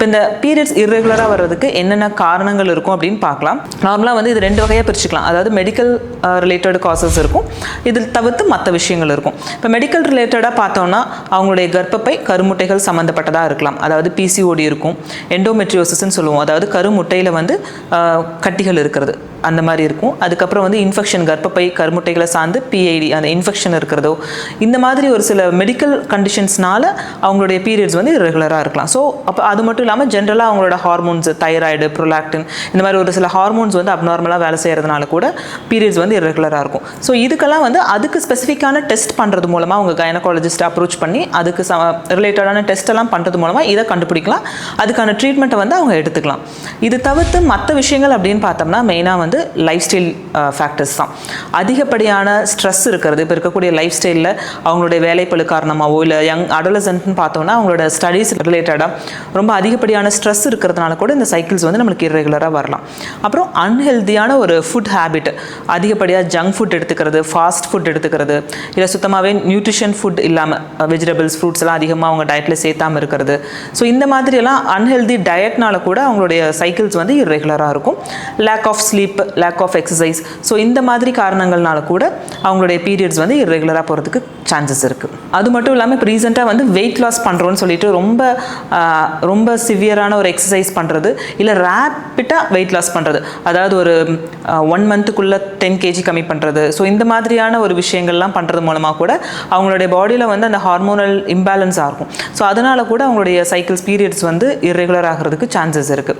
இப்போ இந்த பீரியட்ஸ் இர்ரெகுலராக வர்றதுக்கு என்னென்ன காரணங்கள் இருக்கும் அப்படின்னு பார்க்கலாம். நார்மலாக வந்து இது ரெண்டு வகையாக பிரிச்சுக்கலாம். அதாவது மெடிக்கல் ரிலேட்டட் காசஸ் இருக்கும். இதில் தவிர்த்து மற்ற விஷயங்கள் இருக்கும். இப்போ மெடிக்கல் ரிலேட்டடாக பார்த்தோம்னா அவங்களுடைய கர்ப்பப்பை கருமுட்டைகள் சம்மந்தப்பட்டதாக இருக்கலாம். அதாவது பிசிஓடி இருக்கும். எண்டோமெட்ரியோசிஸ்ன்னு சொல்லுவோம். அதாவது கருமுட்டையில் வந்து கட்டிகள் இருக்கிறது. அந்த மாதிரி இருக்கும். அதுக்கப்புறம் வந்து இன்ஃபெக்ஷன் கர்ப்பப்பை கருமுட்டைகளை சார்ந்து பிஐடி அந்த இன்ஃபெக்ஷன் இருக்கிறதோ இந்த மாதிரி ஒரு சில மெடிக்கல் கண்டிஷன்ஸ்னால அவங்களுடைய பீரியட்ஸ் வந்து ரெகுலராக இருக்கலாம். ஸோ அப்போ அது மட்டும் இல்லாமல் ஜென்ரலாக அவங்களோட ஹார்மோன்ஸ் தைராய்டு ப்ரொலாக்டின் இந்த மாதிரி ஒரு சில ஹார்மோன்ஸ் வந்து அப்நார்மலாக வேலை செய்கிறதுனால கூட பீரியட்ஸ் வந்து இரெகுலராக இருக்கும். ஸோ இதுக்கெல்லாம் வந்து அதுக்கு ஸ்பெசிஃபிக்கான டெஸ்ட் பண்ணுறது மூலமாக அவங்க கைனகாலஜிஸ்ட் அப்ரோச் பண்ணி அதுக்கு ச ரிலேட்டடான டெஸ்ட்டெல்லாம் பண்ணுறது மூலமாக இதை கண்டுபிடிக்கலாம். அதுக்கான ட்ரீட்மெண்ட்டை வந்து அவங்க எடுத்துக்கலாம். இது தவிர்த்து மற்ற விஷயங்கள் அப்படின்னு பார்த்தோம்னா மெயினாக வந்து லைஃப் ஸ்டைல் ஃபேக்டர்ஸ் தான். அதிகப்படியான ஸ்ட்ரெஸ் இருக்கிறது. இப்போ இருக்கக்கூடிய லைஃப் ஸ்டைலில் அவங்களுடைய வேலைப்பளு காரணமாகவோ இல்லை யங் அடலசன்ட்னு பார்த்தோம்னா அவங்களோட ஸ்டடீஸ் ரிலேட்டடாக ரொம்ப அதிகப்படியான ஸ்ட்ரெஸ் இருக்கிறதுனால கூட இந்த சைக்கிள்ஸ் வந்து நம்மளுக்கு இரெகுலராக வரலாம். அப்புறம் அன்ஹெல்தியான ஒரு ஃபுட் ஹேபிட் அதிகப்படியாக ஜங்க் ஃபுட் எடுத்துக்கிறது ஃபாஸ்ட் ஃபுட் எடுத்துக்கிறது இல்லை சுத்தமாகவே நியூட்ரிஷன் ஃபுட் இல்லாமல் வெஜிடபிள்ஸ் ஃப்ரூட்ஸ் எல்லாம் அதிகமாக அவங்க டயட்டில் சேர்த்தாமல் இருக்கிறது. ஸோ இந்த மாதிரியெல்லாம் அன்ஹெல்தி டயட்னால கூட அவங்களுடைய சைக்கிள்ஸ் வந்து இரெகுலராக இருக்கும். Lack of sleep lack of exercise so இந்த மாதிரி காரணங்கள்னால கூட அவங்களுடைய பீரியட்ஸ் வந்து இரெகுலராக போகிறதுக்கு சான்சஸ் இருக்குது அது மட்டும் இல்லாமல் இப்போ ரீசெண்டாக வந்து வெயிட் லாஸ் பண்ணுறோன்னு சொல்லிட்டு ரொம்ப ரொம்ப சிவியரான ஒரு எக்ஸசைஸ் பண்ணுறது இல்லை ரேப்பிட்டாக வெயிட் லாஸ் பண்ணுறது அதாவது ஒரு ஒன் மந்த்துக்குள்ளே டென் கேஜி கம்மி பண்ணுறது ஸோ இந்த மாதிரியான ஒரு விஷயங்கள்லாம் பண்ணுறது மூலமாக கூட அவங்களுடைய பாடியில் வந்து அந்த ஹார்மோனல் இம்பேலன்ஸாக இருக்கும். ஸோ அதனால் கூட அவங்களுடைய சைக்கிள்ஸ் பீரியட்ஸ் வந்து இரெகுலர் ஆகிறதுக்கு சான்சஸ் இருக்குது